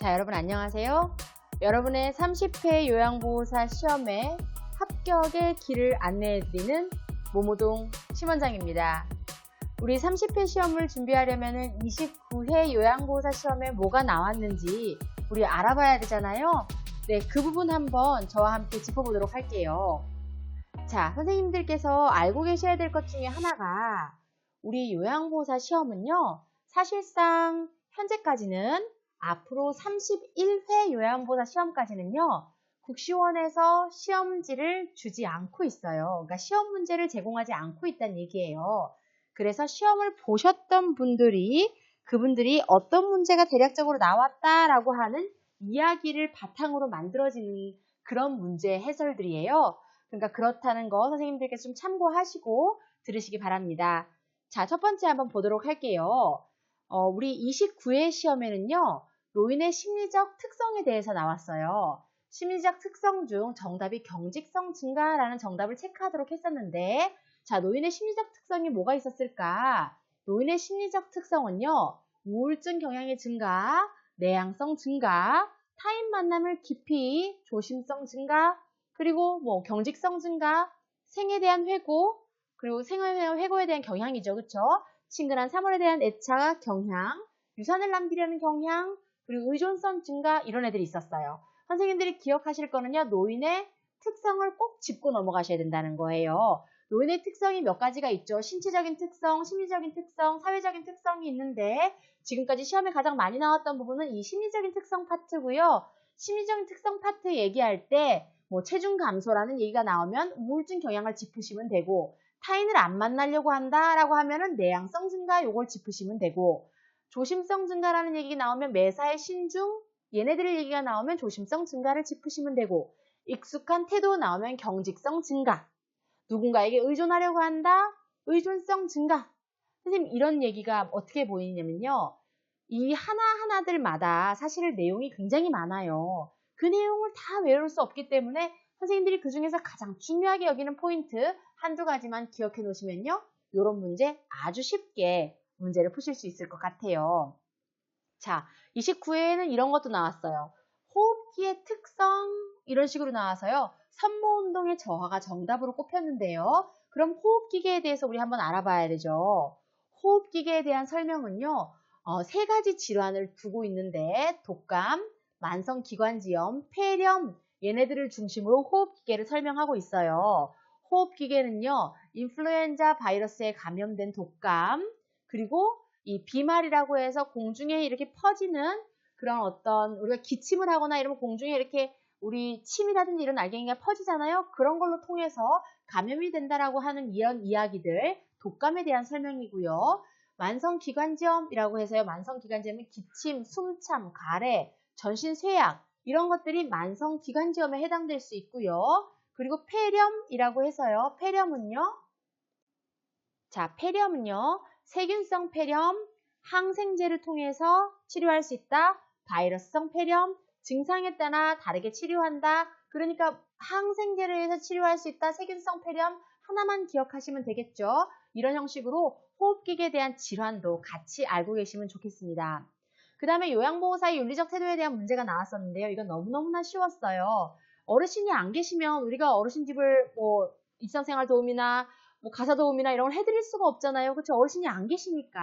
자, 여러분 안녕하세요. 여러분의 30회 요양보호사 시험에 합격의 길을 안내해드리는 모모동 심원장입니다. 우리 30회 시험을 준비하려면 29회 요양보호사 시험에 뭐가 나왔는지 우리 알아봐야 되잖아요. 네, 그 부분 한번 저와 함께 짚어보도록 할게요. 자, 선생님들께서 알고 계셔야 될 것 중에 하나가 우리 요양보호사 시험은요, 사실상 현재까지는 앞으로 31회 요양보호사 시험까지는요, 국시원에서 시험지를 주지 않고 있어요. 그러니까 시험 문제를 제공하지 않고 있다는 얘기예요. 그래서 시험을 보셨던 분들이 그분들이 어떤 문제가 대략적으로 나왔다라고 하는 이야기를 바탕으로 만들어지는 그런 문제 해설들이에요. 그러니까 그렇다는 거 선생님들께서 좀 참고하시고 들으시기 바랍니다. 자, 첫 번째 한번 보도록 할게요. 어, 우리 29회 시험에는요, 노인의 심리적 특성에 대해서 나왔어요. 심리적 특성 중 정답이 경직성 증가라는 정답을 체크하도록 했었는데, 자, 노인의 심리적 특성이 뭐가 있었을까? 노인의 심리적 특성은요, 우울증 경향의 증가, 내향성 증가, 타인 만남을 깊이 조심성 증가, 그리고 뭐 경직성 증가, 생에 대한 회고, 그리고 생활 회고에 대한 경향이죠. 그쵸? 친근한 사물에 대한 애착, 경향, 유산을 남기려는 경향, 그리고 의존성 증가 이런 애들이 있었어요. 선생님들이 기억하실 거는요. 노인의 특성을 꼭 짚고 넘어가셔야 된다는 거예요. 노인의 특성이 몇 가지가 있죠. 신체적인 특성, 심리적인 특성, 사회적인 특성이 있는데 지금까지 시험에 가장 많이 나왔던 부분은 이 심리적인 특성 파트고요. 심리적인 특성 파트 얘기할 때 뭐 체중 감소라는 얘기가 나오면 우울증 경향을 짚으시면 되고 타인을 안 만나려고 한다라고 하면은 내향성 증가 요걸 짚으시면 되고 조심성 증가라는 얘기 나오면 매사의 신중 얘네들의 얘기가 나오면 조심성 증가를 짚으시면 되고 익숙한 태도 나오면 경직성 증가. 누군가에게 의존하려고 한다? 의존성 증가. 선생님 이런 얘기가 어떻게 보이냐면요. 이 하나하나들마다 사실 내용이 굉장히 많아요. 그 내용을 다 외울 수 없기 때문에 선생님들이 그 중에서 가장 중요하게 여기는 포인트 한두 가지만 기억해 놓으시면요. 이런 문제 아주 쉽게 문제를 푸실 수 있을 것 같아요. 자, 29회에는 이런 것도 나왔어요. 호흡기의 특성 이런 식으로 나와서요. 산모운동의 저하가 정답으로 꼽혔는데요. 그럼 호흡기계에 대해서 우리 한번 알아봐야 되죠. 호흡기계에 대한 설명은요. 어, 세 가지 질환을 두고 있는데 독감, 만성기관지염, 폐렴 얘네들을 중심으로 호흡기계를 설명하고 있어요. 호흡기계는요, 인플루엔자 바이러스에 감염된 독감, 그리고 이 비말이라고 해서 공중에 이렇게 퍼지는 그런 어떤 우리가 기침을 하거나 이러면 공중에 이렇게 우리 침이라든지 이런 알갱이가 퍼지잖아요. 그런 걸로 통해서 감염이 된다라고 하는 이런 이야기들, 독감에 대한 설명이고요. 만성기관지염이라고 해서요. 만성기관지염은 기침, 숨참, 가래, 전신 쇠약 이런 것들이 만성기관지염에 해당될 수 있고요. 그리고 폐렴이라고 해서요. 폐렴은요. 자, 폐렴은요. 세균성 폐렴, 항생제를 통해서 치료할 수 있다. 바이러스성 폐렴, 증상에 따라 다르게 치료한다. 그러니까 항생제를 해서 치료할 수 있다. 세균성 폐렴 하나만 기억하시면 되겠죠. 이런 형식으로 호흡기계에 대한 질환도 같이 알고 계시면 좋겠습니다. 그 다음에 요양보호사의 윤리적 태도에 대한 문제가 나왔었는데요. 이건 너무너무나 쉬웠어요. 어르신이 안 계시면 우리가 어르신 집을 뭐 일상생활 도움이나 뭐 가사 도움이나 이런 걸 해드릴 수가 없잖아요. 그렇죠? 어르신이 안 계시니까.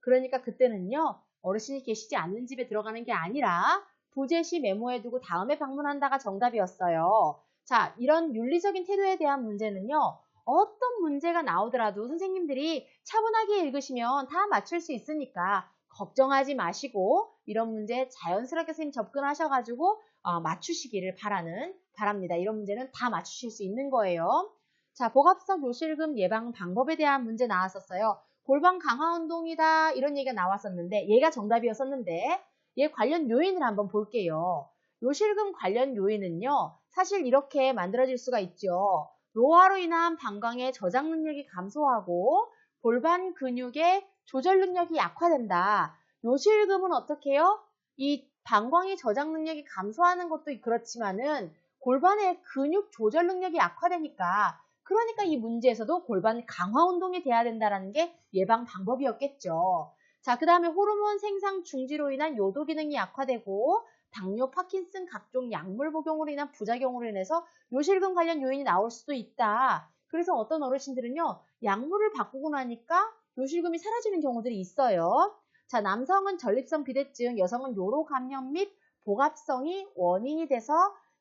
그러니까 그때는요. 어르신이 계시지 않는 집에 들어가는 게 아니라 부재시 메모해두고 다음에 방문한다가 정답이었어요. 자, 이런 윤리적인 태도에 대한 문제는요. 어떤 문제가 나오더라도 선생님들이 차분하게 읽으시면 다 맞출 수 있으니까 걱정하지 마시고 이런 문제 자연스럽게 선생님 접근하셔가지고 어, 맞추시기를 바라는 바랍니다. 이런 문제는 다 맞추실 수 있는 거예요. 자, 복합성 요실금 예방 방법에 대한 문제 나왔었어요. 골반 강화 운동이다 이런 얘기가 나왔었는데 얘가 정답이었었는데 얘 관련 요인을 한번 볼게요. 요실금 관련 요인은요. 사실 이렇게 만들어질 수가 있죠. 노화로 인한 방광의 저장 능력이 감소하고 골반 근육의 조절 능력이 약화된다. 요실금은 어떻게 해요? 이 방광의 저장 능력이 감소하는 것도 그렇지만은 골반의 근육 조절 능력이 약화되니까 그러니까 이 문제에서도 골반 강화 운동이 돼야 된다는 게 예방 방법이었겠죠. 자, 그 다음에 호르몬 생산 중지로 인한 요도 기능이 약화되고 당뇨, 파킨슨 각종 약물 복용으로 인한 부작용으로 인해서 요실금 관련 요인이 나올 수도 있다. 그래서 어떤 어르신들은요, 약물을 바꾸고 나니까 요실금이 사라지는 경우들이 있어요. 자, 남성은 전립선 비대증, 여성은 요로 감염 및 복압성이 원인이 돼서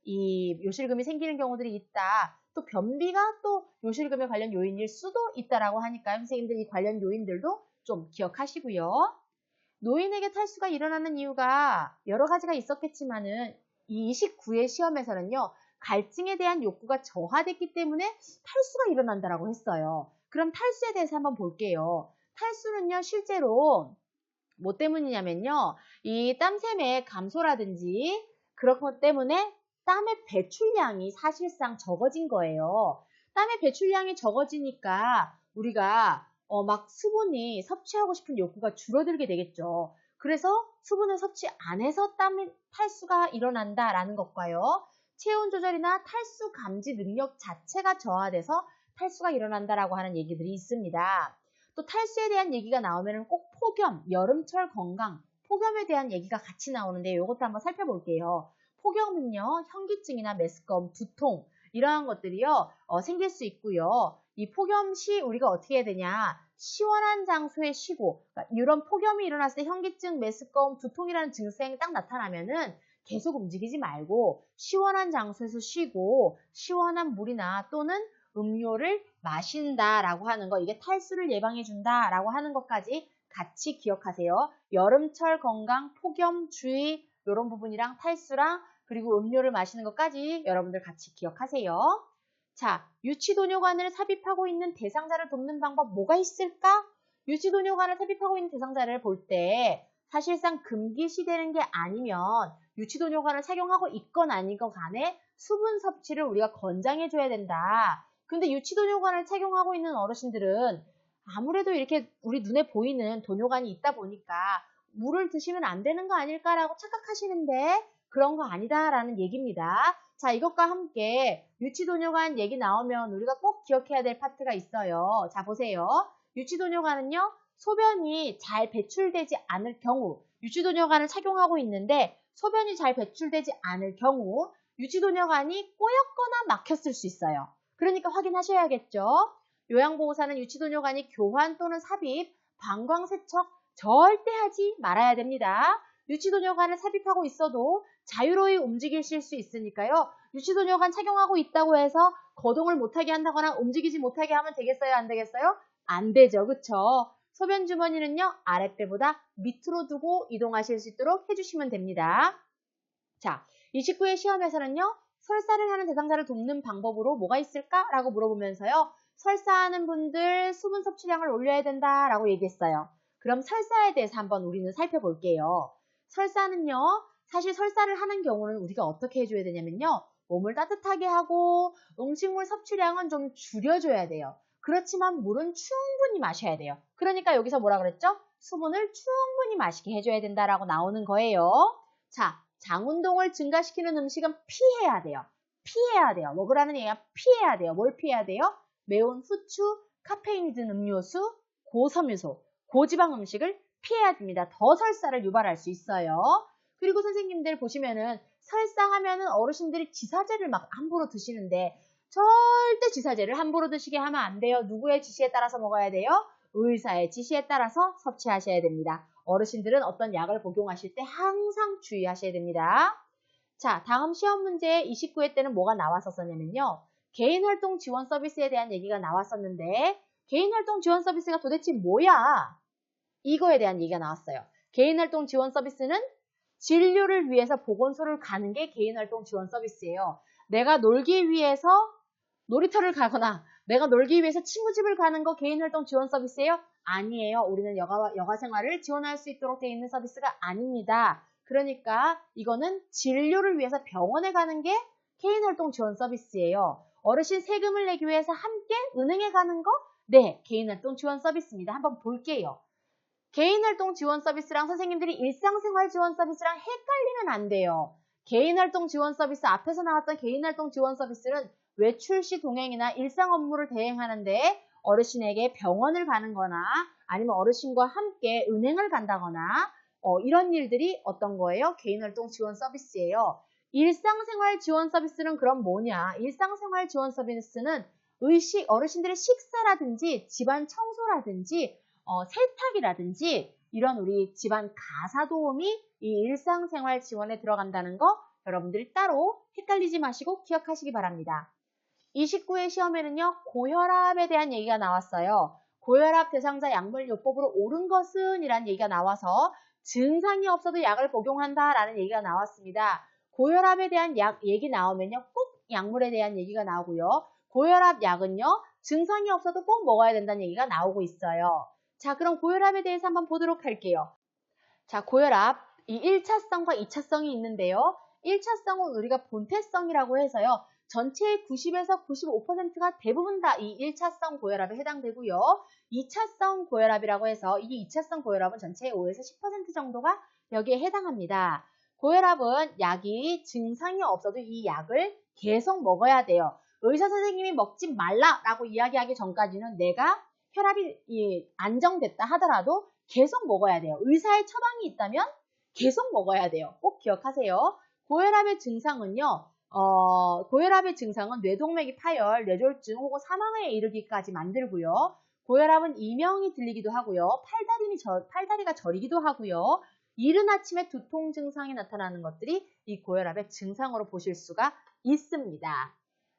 이 요실금이 생기는 경우들이 있다. 또 변비가 또 요실금에 관련 요인일 수도 있다라고 하니까 선생님들 이 관련 요인들도 좀 기억하시고요. 노인에게 탈수가 일어나는 이유가 여러 가지가 있었겠지만은 이 29회 시험에서는요. 갈증에 대한 욕구가 저하됐기 때문에 탈수가 일어난다라고 했어요. 그럼 탈수에 대해서 한번 볼게요. 탈수는요, 실제로 뭐 때문이냐면요. 이 땀샘의 감소라든지 그런 것 때문에 땀의 배출량이 사실상 적어진 거예요. 땀의 배출량이 적어지니까 우리가 어, 막 수분이 섭취하고 싶은 욕구가 줄어들게 되겠죠. 그래서 수분을 섭취 안 해서 땀 탈수가 일어난다라는 것과요. 체온 조절이나 탈수 감지 능력 자체가 저하돼서 탈수가 일어난다라고 하는 얘기들이 있습니다. 또 탈수에 대한 얘기가 나오면 꼭 폭염, 여름철 건강, 폭염에 대한 얘기가 같이 나오는데 이것도 한번 살펴볼게요. 폭염은요, 현기증이나 메스꺼움, 두통 이러한 것들이요 어, 생길 수 있고요. 이 폭염 시 우리가 어떻게 해야 되냐? 시원한 장소에 쉬고 그러니까 이런 폭염이 일어났을 때 현기증, 메스꺼움, 두통이라는 증상이 딱 나타나면은 계속 움직이지 말고 시원한 장소에서 쉬고 시원한 물이나 또는 음료를 마신다라고 하는 거 이게 탈수를 예방해 준다라고 하는 것까지 같이 기억하세요. 여름철 건강, 폭염 주의 이런 부분이랑 탈수랑 그리고 음료를 마시는 것까지 여러분들 같이 기억하세요. 자, 유치도뇨관을 삽입하고 있는 대상자를 돕는 방법 뭐가 있을까? 유치도뇨관을 삽입하고 있는 대상자를 볼 때 사실상 금기시되는 게 아니면 유치도뇨관을 착용하고 있건 아니건 간에 수분 섭취를 우리가 권장해 줘야 된다. 근데 유치도뇨관을 착용하고 있는 어르신들은 아무래도 이렇게 우리 눈에 보이는 도뇨관이 있다 보니까 물을 드시면 안 되는 거 아닐까라고 착각하시는데 그런 거 아니다라는 얘기입니다. 자, 이것과 함께 유치도뇨관 얘기 나오면 우리가 꼭 기억해야 될 파트가 있어요. 자, 보세요. 유치도뇨관은요, 소변이 잘 배출되지 않을 경우, 유치도뇨관을 착용하고 있는데 소변이 잘 배출되지 않을 경우 유치도뇨관이 꼬였거나 막혔을 수 있어요. 그러니까 확인하셔야겠죠. 요양보호사는 유치도뇨관이 교환 또는 삽입, 방광세척 절대 하지 말아야 됩니다. 유치도뇨관을 삽입하고 있어도 자유로이 움직이실 수 있으니까요. 유치도뇨관 착용하고 있다고 해서 거동을 못하게 한다거나 움직이지 못하게 하면 되겠어요? 안 되겠어요? 안 되죠. 그쵸? 소변 주머니는요. 아랫배보다 밑으로 두고 이동하실 수 있도록 해주시면 됩니다. 자, 29회 시험에서는요. 설사를 하는 대상자를 돕는 방법으로 뭐가 있을까? 라고 물어보면서요. 설사하는 분들 수분 섭취량을 올려야 된다 라고 얘기했어요. 그럼 설사에 대해서 한번 우리는 살펴볼게요. 설사는요, 사실 설사를 하는 경우는 우리가 어떻게 해줘야 되냐면요. 몸을 따뜻하게 하고 음식물 섭취량은 좀 줄여줘야 돼요. 그렇지만 물은 충분히 마셔야 돼요. 그러니까 여기서 뭐라 그랬죠? 수분을 충분히 마시게 해줘야 된다라고 나오는 거예요. 자, 장 운동을 증가시키는 음식은 피해야 돼요. 피해야 돼요. 먹으라는 얘기가 피해야 돼요. 뭘 피해야 돼요? 매운 후추, 카페인이 든 음료수, 고섬유소, 고지방 음식을 피해야 됩니다. 더 설사를 유발할 수 있어요. 그리고 선생님들 보시면은 설사 하면은 어르신들이 지사제를 막 함부로 드시는데 절대 지사제를 함부로 드시게 하면 안 돼요. 누구의 지시에 따라서 먹어야 돼요? 의사의 지시에 따라서 섭취하셔야 됩니다. 어르신들은 어떤 약을 복용하실 때 항상 주의하셔야 됩니다. 자, 다음 시험 문제 29회 때는 뭐가 나왔었냐면요. 개인활동 지원 서비스에 대한 얘기가 나왔었는데 개인활동 지원 서비스가 도대체 뭐야? 이거에 대한 얘기가 나왔어요. 개인활동 지원 서비스는 진료를 위해서 보건소를 가는 게 개인활동 지원 서비스예요. 내가 놀기 위해서 놀이터를 가거나 내가 놀기 위해서 친구 집을 가는 거 개인활동 지원 서비스예요? 아니에요. 우리는 여가, 여가 생활을 지원할 수 있도록 되어 있는 서비스가 아닙니다. 그러니까 이거는 진료를 위해서 병원에 가는 게 개인활동 지원 서비스예요. 어르신 세금을 내기 위해서 함께 은행에 가는 거? 네, 개인활동 지원 서비스입니다. 한번 볼게요. 개인활동 지원 서비스랑 선생님들이 일상생활 지원 서비스랑 헷갈리면 안 돼요. 개인활동 지원 서비스 앞에서 나왔던 개인활동 지원 서비스는 외출 시 동행이나 일상 업무를 대행하는데 어르신에게 병원을 가는 거나 아니면 어르신과 함께 은행을 간다거나 어, 이런 일들이 어떤 거예요? 개인활동 지원 서비스예요. 일상생활 지원 서비스는 그럼 뭐냐? 일상생활 지원 서비스는 의식, 어르신들의 식사라든지 집안 청소라든지 어, 세탁이라든지 이런 우리 집안 가사 도움이 이 일상생활 지원에 들어간다는 거 여러분들이 따로 헷갈리지 마시고 기억하시기 바랍니다. 29회 시험에는요, 고혈압에 대한 얘기가 나왔어요. 고혈압 대상자 약물 요법으로 옳은 것은 이란 얘기가 나와서 증상이 없어도 약을 복용한다 라는 얘기가 나왔습니다. 고혈압에 대한 약 얘기 나오면요, 꼭 약물에 대한 얘기가 나오고요. 고혈압 약은요, 증상이 없어도 꼭 먹어야 된다는 얘기가 나오고 있어요. 자, 그럼 고혈압에 대해서 한번 보도록 할게요. 자, 고혈압, 이 1차성과 2차성이 있는데요. 1차성은 우리가 본태성이라고 해서요. 전체의 90에서 95%가 대부분 다 이 1차성 고혈압에 해당되고요. 2차성 고혈압이라고 해서 이 2차성 고혈압은 전체의 5에서 10% 정도가 여기에 해당합니다. 고혈압은 약이 증상이 없어도 이 약을 계속 먹어야 돼요. 의사 선생님이 먹지 말라라고 이야기하기 전까지는 내가 혈압이 안정됐다 하더라도 계속 먹어야 돼요. 의사의 처방이 있다면 계속 먹어야 돼요. 꼭 기억하세요. 고혈압의 증상은요. 어, 고혈압의 증상은 뇌동맥이 파열, 뇌졸중 혹은 사망에 이르기까지 만들고요. 고혈압은 이명이 들리기도 하고요. 팔다리 저, 팔다리가 저리기도 하고요. 이른 아침에 두통 증상이 나타나는 것들이 이 고혈압의 증상으로 보실 수가 있습니다.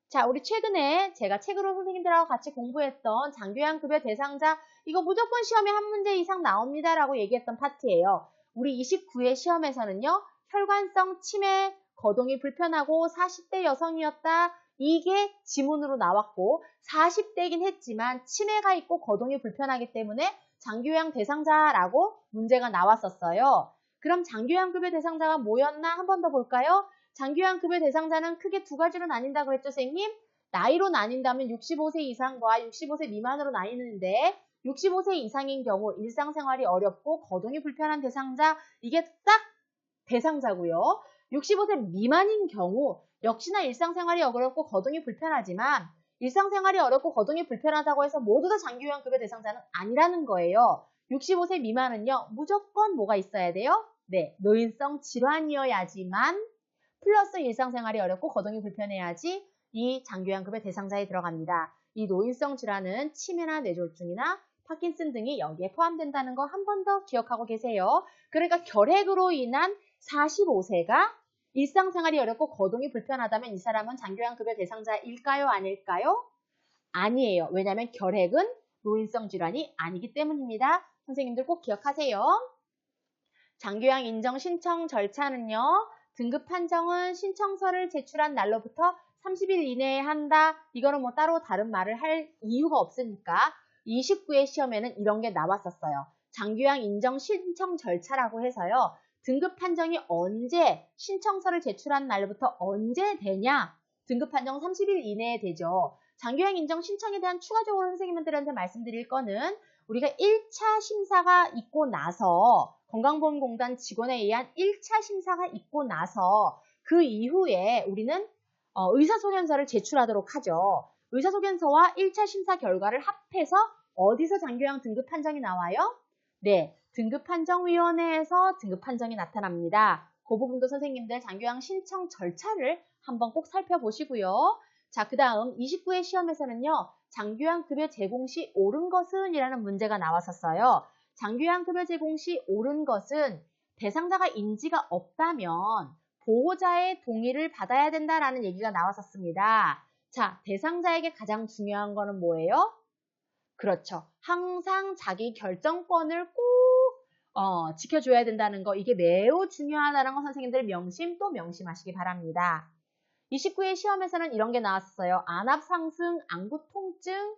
자, 우리 최근에 제가 책으로 선생님들하고 같이 공부했던 장교양급여 대상자 이거 무조건 시험에 한 문제 이상 나옵니다라고 얘기했던 파트예요. 우리 29회 시험에서는요. 혈관성 치매, 거동이 불편하고 40대 여성이었다. 이게 지문으로 나왔고 40대이긴 했지만 치매가 있고 거동이 불편하기 때문에 장교양 대상자라고 문제가 나왔었어요. 그럼 장교양급여 대상자가 뭐였나 한 번 더 볼까요? 장교양급여 대상자는 크게 두 가지로 나뉜다 그랬죠, 선생님? 나이로 나뉜다면 65세 이상과 65세 미만으로 나뉘는데 65세 이상인 경우 일상생활이 어렵고 거동이 불편한 대상자 이게 딱 대상자고요. 65세 미만인 경우 역시나 일상생활이 어렵고 거동이 불편하지만 일상생활이 어렵고 거동이 불편하다고 해서 모두 다 장기요양급여 대상자는 아니라는 거예요. 65세 미만은요. 무조건 뭐가 있어야 돼요? 네, 노인성 질환이어야지만 플러스 일상생활이 어렵고 거동이 불편해야지 이 장기요양급여 대상자에 들어갑니다. 이 노인성 질환은 치매나 뇌졸중이나 파킨슨 등이 여기에 포함된다는 거 한 번 더 기억하고 계세요. 그러니까 결핵으로 인한 45세가 일상생활이 어렵고 거동이 불편하다면 이 사람은 장교양급여 대상자일까요? 아닐까요? 아니에요. 왜냐하면 결핵은 노인성 질환이 아니기 때문입니다. 선생님들 꼭 기억하세요. 장교양 인정 신청 절차는요. 등급 판정은 신청서를 제출한 날로부터 30일 이내에 한다. 이거는 뭐 따로 다른 말을 할 이유가 없으니까 29회 시험에는 이런 게 나왔었어요. 장교양 인정 신청 절차라고 해서요. 등급 판정이 언제 신청서를 제출한 날부터 언제 되냐? 등급 판정 30일 이내에 되죠. 장교양 인정 신청에 대한 추가적으로 선생님들한테 말씀드릴 거는 우리가 1차 심사가 있고 나서 건강보험공단 직원에 의한 1차 심사가 있고 나서 그 이후에 우리는 어, 의사소견서를 제출하도록 하죠. 의사소견서와 1차 심사 결과를 합해서 어디서 장교양 등급 판정이 나와요? 네, 등급판정위원회에서 등급판정이 나타납니다. 그 부분도 선생님들 장교양 신청 절차를 한번 꼭 살펴보시고요. 자, 그 다음 29회 시험에서는요. 장교양 급여 제공 시 옳은 것은 이라는 문제가 나왔었어요. 장교양 급여 제공 시 옳은 것은 대상자가 인지가 없다면 보호자의 동의를 받아야 된다라는 얘기가 나왔었습니다. 자, 대상자에게 가장 중요한 거는 뭐예요? 그렇죠. 항상 자기 결정권을 꼭 어, 지켜줘야 된다는 거 이게 매우 중요하다는 거 선생님들 명심 또 명심하시기 바랍니다. 29회 시험에서는 이런 게 나왔어요. 안압 상승, 안구 통증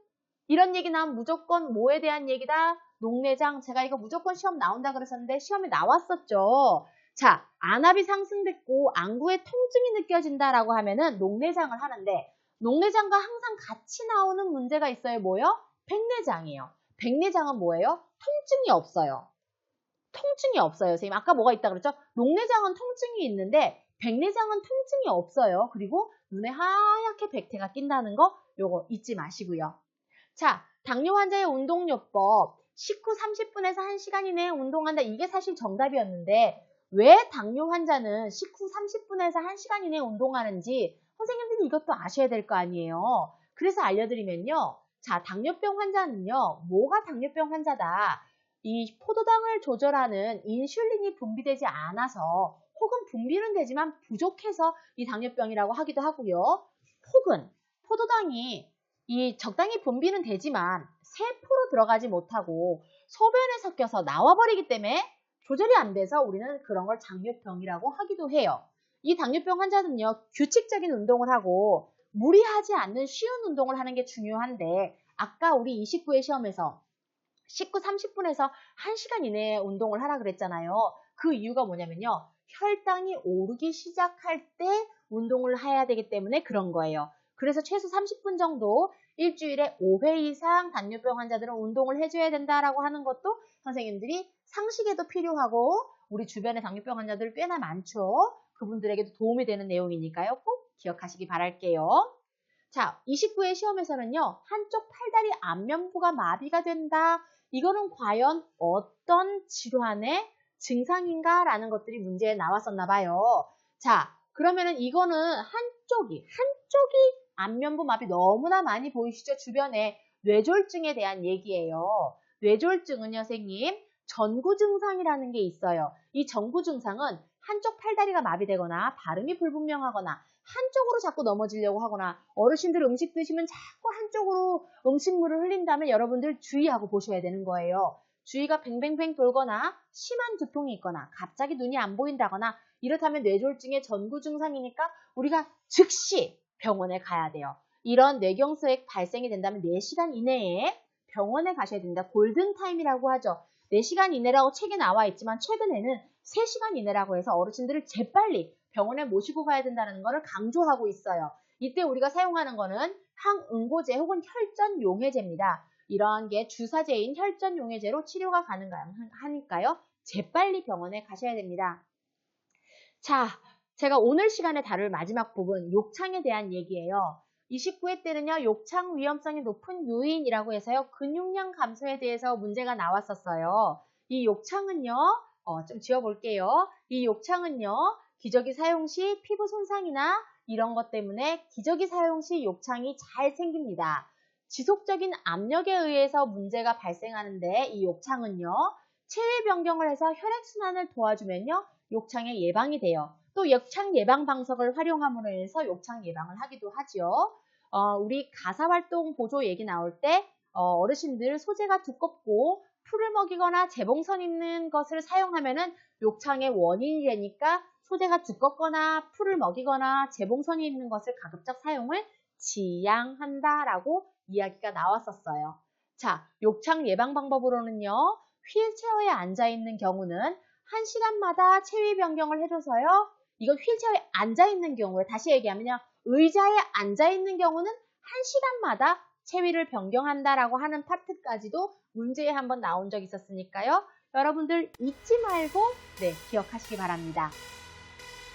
이런 얘기 나오면 무조건 뭐에 대한 얘기다? 녹내장 제가 이거 무조건 시험 나온다 그랬었는데 시험에 나왔었죠. 자, 안압이 상승됐고 안구에 통증이 느껴진다라고 하면은 녹내장을 하는데 녹내장과 항상 같이 나오는 문제가 있어요. 뭐요? 백내장이에요. 백내장은 뭐예요? 통증이 없어요. 통증이 없어요. 선생님 아까 뭐가 있다 그랬죠? 녹내장은 통증이 있는데 백내장은 통증이 없어요. 그리고 눈에 하얗게 백태가 낀다는 거 요거 잊지 마시고요. 자, 당뇨 환자의 운동요법 식후 30분에서 1시간 이내에 운동한다. 이게 사실 정답이었는데 왜 당뇨 환자는 식후 30분에서 1시간 이내에 운동하는지 선생님들이 이것도 아셔야 될 거 아니에요. 그래서 알려드리면요. 자, 당뇨병 환자는요. 뭐가 당뇨병 환자다. 이 포도당을 조절하는 인슐린이 분비되지 않아서 혹은 분비는 되지만 부족해서 이 당뇨병이라고 하기도 하고요. 혹은 포도당이 이 적당히 분비는 되지만 세포로 들어가지 못하고 소변에 섞여서 나와버리기 때문에 조절이 안 돼서 우리는 그런 걸 당뇨병이라고 하기도 해요. 이 당뇨병 환자는요, 규칙적인 운동을 하고 무리하지 않는 쉬운 운동을 하는 게 중요한데, 아까 우리 29회 시험에서 식후 30분에서 1시간 이내에 운동을 하라 그랬잖아요. 그 이유가 뭐냐면요. 혈당이 오르기 시작할 때 운동을 해야 되기 때문에 그런 거예요. 그래서 최소 30분 정도 일주일에 5회 이상 당뇨병 환자들은 운동을 해줘야 된다라고 하는 것도 선생님들이 상식에도 필요하고 우리 주변에 당뇨병 환자들 꽤나 많죠. 그분들에게도 도움이 되는 내용이니까요. 꼭 기억하시기 바랄게요. 자, 29회 시험에서는요. 한쪽 팔다리 안면부가 마비가 된다. 이거는 과연 어떤 질환의 증상인가? 라는 것들이 문제에 나왔었나 봐요. 자, 그러면은 이거는 한쪽이, 한쪽이 안면부 마비 너무나 많이 보이시죠? 주변에 뇌졸중에 대한 얘기예요. 뇌졸중은요, 선생님, 전구 증상이라는 게 있어요. 이 전구 증상은 한쪽 팔다리가 마비되거나 발음이 불분명하거나 한쪽으로 자꾸 넘어지려고 하거나 어르신들 음식 드시면 자꾸 한쪽으로 음식물을 흘린다면 여러분들 주의하고 보셔야 되는 거예요. 주위가 뱅뱅뱅 돌거나 심한 두통이 있거나 갑자기 눈이 안 보인다거나 이렇다면 뇌졸중의 전구 증상이니까 우리가 즉시 병원에 가야 돼요. 이런 뇌경소액 발생이 된다면 4시간 이내에 병원에 가셔야 됩니다. 골든타임이라고 하죠. 4시간 이내라고 책에 나와 있지만 최근에는 3시간 이내라고 해서 어르신들을 재빨리 병원에 모시고 가야 된다는 것을 강조하고 있어요. 이때 우리가 사용하는 거는 항응고제 혹은 혈전용해제입니다. 이러한 게 주사제인 혈전용해제로 치료가 가능하니까요. 재빨리 병원에 가셔야 됩니다. 자, 제가 오늘 시간에 다룰 마지막 부분 욕창에 대한 얘기예요. 29회 때는요, 욕창 위험성이 높은 요인이라고 해서요, 근육량 감소에 대해서 문제가 나왔었어요. 이 욕창은요, 어, 좀 지워볼게요. 이 욕창은요, 기저귀 사용 시 피부 손상이나 이런 것 때문에 기저귀 사용 시 욕창이 잘 생깁니다. 지속적인 압력에 의해서 문제가 발생하는데 이 욕창은요, 체위 변경을 해서 혈액순환을 도와주면요, 욕창의 예방이 돼요. 또 욕창 예방 방석을 활용함으로 인해서 욕창 예방을 하기도 하죠. 어, 우리 가사활동 보조 얘기 나올 때 어, 르신들 소재가 두껍고 풀을 먹이거나 재봉선 있는 것을 사용하면은 욕창의 원인이 되니까 소재가 두껍거나 풀을 먹이거나 재봉선이 있는 것을 가급적 사용을 지양한다라고 이야기가 나왔었어요. 자, 욕창 예방 방법으로는요. 휠체어에 앉아 있는 경우는 1시간마다 체위 변경을 해줘서요. 이거 휠체어에 앉아 있는 경우에 다시 얘기하면요. 의자에 앉아 있는 경우는 1시간마다 체위를 변경한다라고 하는 파트까지도 문제에 한번 나온 적 있었으니까요. 여러분들 잊지 말고 네, 기억하시기 바랍니다.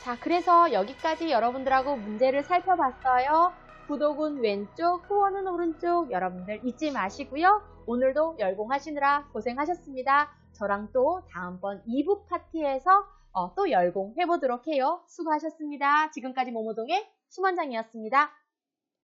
자, 그래서 여기까지 여러분들하고 문제를 살펴봤어요. 구독은 왼쪽, 후원은 오른쪽 여러분들 잊지 마시고요. 오늘도 열공하시느라 고생하셨습니다. 저랑 또 다음번 2부 파티에서 어, 또 열공 해보도록 해요. 수고하셨습니다. 지금까지 모모동의 수만장이었습니다.